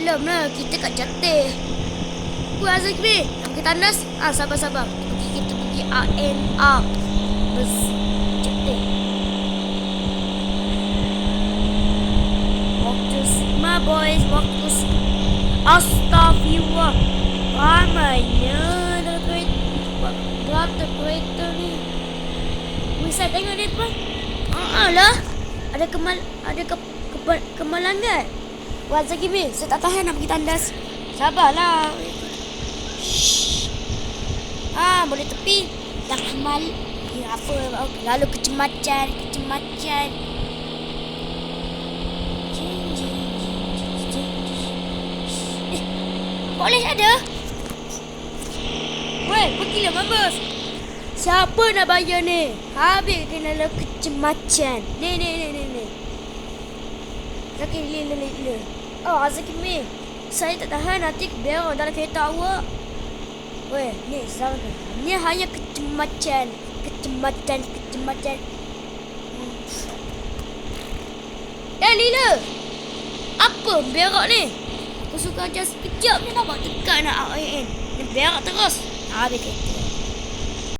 Malam lah kita kat Jatih. Wah Azmi, nak pergi tandas? Ah sabar-sabar. Pergi kita pergi ANR. Bus Jatih. Walk to Sigma boys, walk to Sigma. Astaghfirullah. Ramainya dalam kereta. Gelap tu kereta ni. Saya tengok dia depan. Ah lah. Ada kemal ada ke, ke, kemalangan. Wah, Zakimi, saya tak tahan nak pergi tandas. Sabarlah. Shh. Ah, boleh tepi. Dah mal. Ya, apa? Lalu kecemacan, kecemacan. Eh, boleh ada? Weh, pergilah mampus. Siapa nak bayar ni? Habis kena lalu kecemacan. Ni, ni, ni, ni, ni. Zaki, li, li, li, li. Oh, Azaki Mi. Saya tak tahan nanti berang dalam kereta awak. Weh, ni sama? Ni hanya kecemacan. Kecemacan, kecemacan. Hmm. Eh, Lila. Apa berak ni? Aku suka ajar sekejap ni nampak tekan nak AIN. Ni berak terus. Habis kereta.